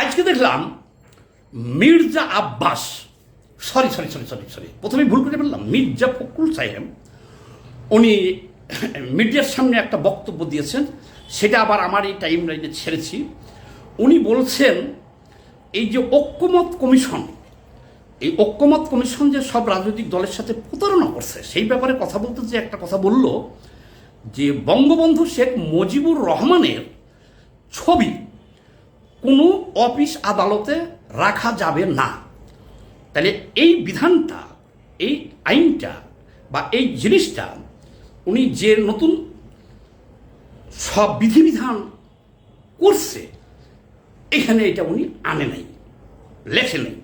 আজকে দেখলাম Mirza Abbas. Sorry sorry sorry sorry sorry প্রথমে ভুল করে বললাম মির্জা ফখরুল সাহেব, উনি মিডিয়ার সামনে একটা বক্তব্য দিয়েছেন, সেটা আবার আমার এই টাইম লাইনে ছেড়েছি। উনি বলছেন, এই যে ঐক্যমত কমিশন, এই ঐক্যমত কমিশন যে সব রাজনৈতিক দলের সাথে প্রতারণা করছে, সেই ব্যাপারে কথা বলতে যে একটা কথা বলল, যে বঙ্গবন্ধু শেখ মুজিবুর রহমানের ছবি কোনো অফিস আদালতে রাখা যাবে না। তাহলে এই বিধানটা, এই আইনটা বা এই জিনিসটা উনি যে নতুন সব বিধিবিধান করছে, এখানে এটা উনি আনে নাই, লেখে নেই।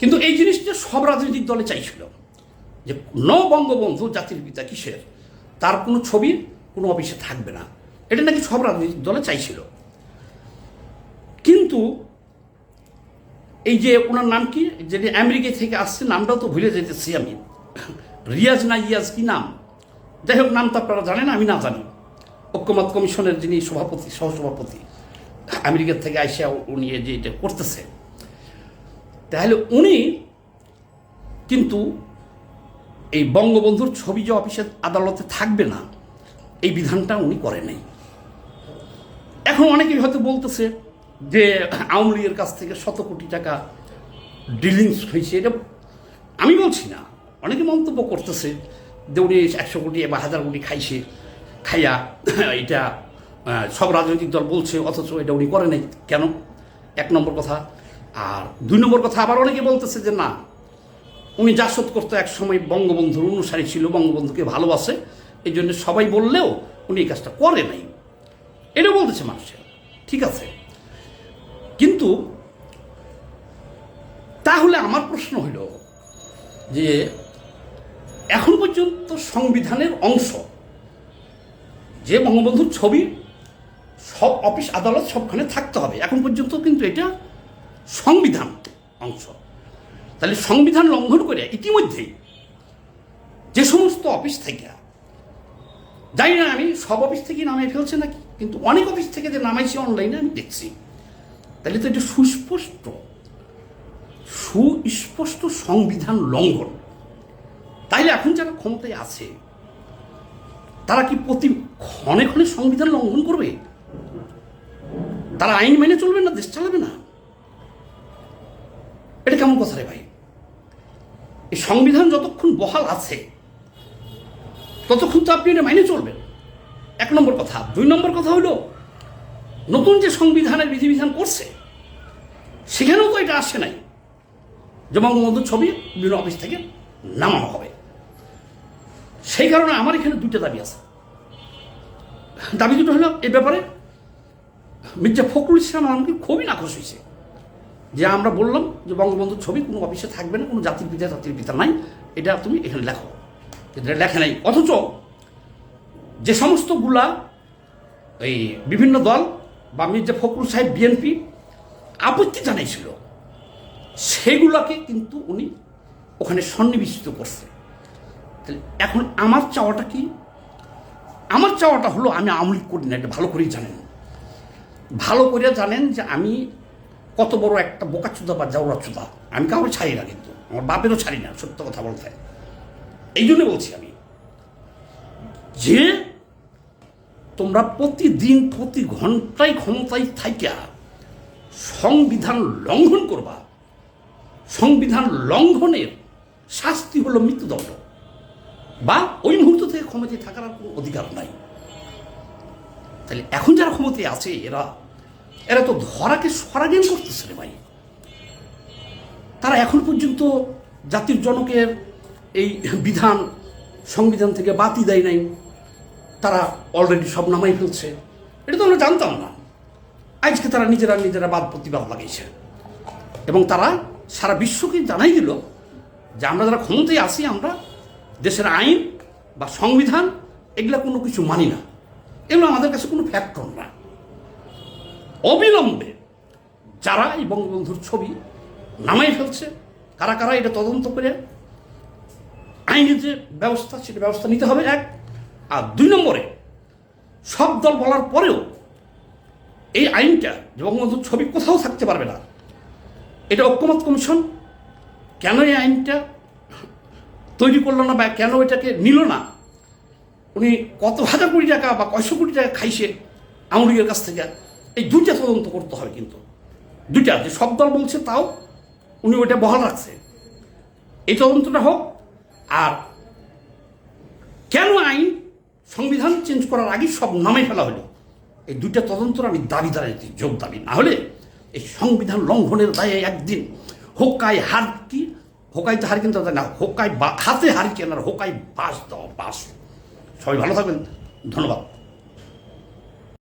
কিন্তু এই জিনিসটা সব রাজনৈতিক দলে চাইছিল যে ন বঙ্গবন্ধু জাতির পিতা কিসের, তার কোনো ছবি কোনো অফিসে থাকবে না। এটা নাকি সব রাজনৈতিক দলে চাইছিল। কিন্তু এই যে ওনার নাম কি? যেটি আমেরিকা থেকে আসছে, নামটাও তো ভুলে যেতেছি আমি। রিয়াজ না ইয়াজ কি নাম? যাই হোক, নাম তো আপনারা জানেন, আমি না জানি। ঐক্যমত কমিশনের যিনি সভাপতি, সহসভাপতি আমেরিকার থেকে আইসা উনি যে এটা করতেছে। তাহলে উনি কিন্তু এই বঙ্গবন্ধুর ছবি যে অফিসের আদালতে থাকবে না, এই বিধানটা উনি করে নাই। এখন অনেকেই হয়তো বলতেছে যে আওয়ামী লীগের কাছ থেকে শত কোটি টাকা ডিলিংস হয়েছে, এটা আমি বলছি না। অনেকে মন্তব্য করতেছে যে উনি একশো কোটি বা হাজার কোটি খাইছে, খাইয়া এটা সব রাজনৈতিক দল বলছে, অথচ এটা উনি করে নাই। কেন? এক নম্বর কথা। আর দুই নম্বর কথা, আবার অনেকে বলতেছে যে না, উনি জাসদ করতো এক সময় বঙ্গবন্ধুর অনুসারী ছিল, বঙ্গবন্ধুকে ভালোবাসে এই জন্য সবাই বললেও উনি এই কাজটা করে নাই। এটা বলতেছে মানুষের। ঠিক আছে। কিন্তু তাহলে আমার প্রশ্ন হইল যে এখন পর্যন্ত সংবিধানের অংশ, যে বঙ্গবন্ধুর ছবি, সব অফিস, আদালত সবখানে থাকতে হবে। এখন পর্যন্ত কিন্তু এটা সংবিধান অংশ। তাহলে সংবিধান লঙ্ঘন করে ইতিমধ্যেই যে সমস্ত অফিস থেকে, জানি না আমি সব অফিস থেকে নামিয়ে ফেলছে নাকি, কিন্তু অনেক অফিস থেকে যে নামাইছি অনলাইনে আমি দেখছি। তাহলে তো এটা সুস্পষ্ট। সুস্পষ্ট সংবিধান লঙ্ঘন। তাইলে এখন যারা ক্ষমতায় আছে, তারা কি প্রতি ক্ষণে ক্ষণে সংবিধান লঙ্ঘন করবে? তারা আইন মেনে চলবে না, দেশ চালাবে না? এটা কেমন কথা রে ভাই? এই সংবিধান যতক্ষণ বহাল আছে, ততক্ষণ তো আপনি এটা মাইনে চলবেন। এক নম্বর কথা। দুই নম্বর কথা হলো, নতুন যে সংবিধানের বিধিবিধান করছে সেখানেও তো এটা আসে নাই। যে বঙ্গবন্ধুর ছবি, বিভিন্ন অফিস থেকে নামানো হবে। সেই কারণে আমার এখানে দুইটা দাবি আছে। দাবি দুটো হলো, এ ব্যাপারে মির্জা ফখরুল ইসলাম আমাকে খুবই নাকশ হয়েছে। যে আমরা বললাম যে বঙ্গবন্ধুর ছবি কোনো অফিসে থাকবে না, কোনো জাতির পিতা জাতির পিতা নাই। এটা তুমি এখানে লেখো। এটা লেখা নাই। অথচ যে সমস্তগুলা এই বিভিন্ন দল বা মির্জা ফখরুল সাহেব, বিএনপি আপত্তি জানাইছিল। সেগুলোকে কিন্তু উনি ওখানে সন্নিবেশিত করছে। তাহলে এখন আমার চাওয়াটা কি? আমার চাওয়াটা হলো আমি আমলিক করি না, এটা ভালো করেই জানেন। ভালো করে জানেন যে আমি কত বড় একটা বোকাচুদা বা জাউরাচুদা। আমি কাউকে ছাড়ি না কিন্তু, আমার বাপেরও ছাড়ি না, সত্য কথা বলতে এই জন্য বলছি আমি যে তোমরা প্রতিদিন, প্রতি ঘন্টায় ক্ষমতায় থাইকা সংবিধান লঙ্ঘন করবা। সংবিধান লঙ্ঘনের শাস্তি হলো মৃত্যুদণ্ড। বা ওই মুহূর্ত থেকে ক্ষমতায় থাকার আর কোনো অধিকার নাই। তাহলে এখন যারা ক্ষমতায় আছে, এরা এরা তো ধরাকে সরাগেন করতেছে রে ভাই। তারা এখন পর্যন্ত জাতির জনকের এই বিধান, সংবিধান থেকে বাতি দেয় নাই। তারা অলরেডি সব নামাই ফেলছে। এটা তো আমরা জানতাম না। আজকে তারা নিজেরা নিজেরা বাদ প্রতিবাদ লাগিয়েছে এবং তারা সারা বিশ্বকে জানাই দিল যে আমরা যারা ক্ষমতায় আসি আমরা দেশের আইন বা সংবিধান এগুলা কোনো কিছু মানি না। এগুলো আমাদের কাছে কোনো ফ্যাক্টর না। অবিলম্বে যারা এই বঙ্গবন্ধুর ছবি নামাই ফেলছে, কারা কারা এটা তদন্ত করে আইনের যে ব্যবস্থা, সেটা ব্যবস্থা নিতে হবে, এক। আর দুই নম্বরে সব দল বলার পরেও এই আইনটা যে বঙ্গবন্ধুর ছবি কোথাও থাকতে পারবে না। এটা ঐক্যমত কমিশন কেন এই আইনটা তৈরি করল না বা কেন এটাকে নিল না? উনি কত হাজার কোটি টাকা বা কয়শো কোটি টাকা খাইছে আমরিগের কাছ থেকে? এই দুইটা তদন্ত করতে হবে কিন্তু। দুইটা, যে সব দল বলছে তাও উনি ওইটা বহাল রাখছে। এই তদন্তটা হোক আর কেন আইন সংবিধান চেঞ্জ করার আগে সব নামে ফেলা হলো? এই দুইটা তদন্তর আমি দাবি দাঁড়াইছি যোগ দাবি। না হলে এই সংবিধান লঙ্ঘনের দায়ে একদিন হোকায় হার কি হোকায় তো হার কিনতে হবে না হোকায় হাতে হার কেনার হোকায় বাস দাও বাস। সবাই ভালো থাকবেন। ধন্যবাদ।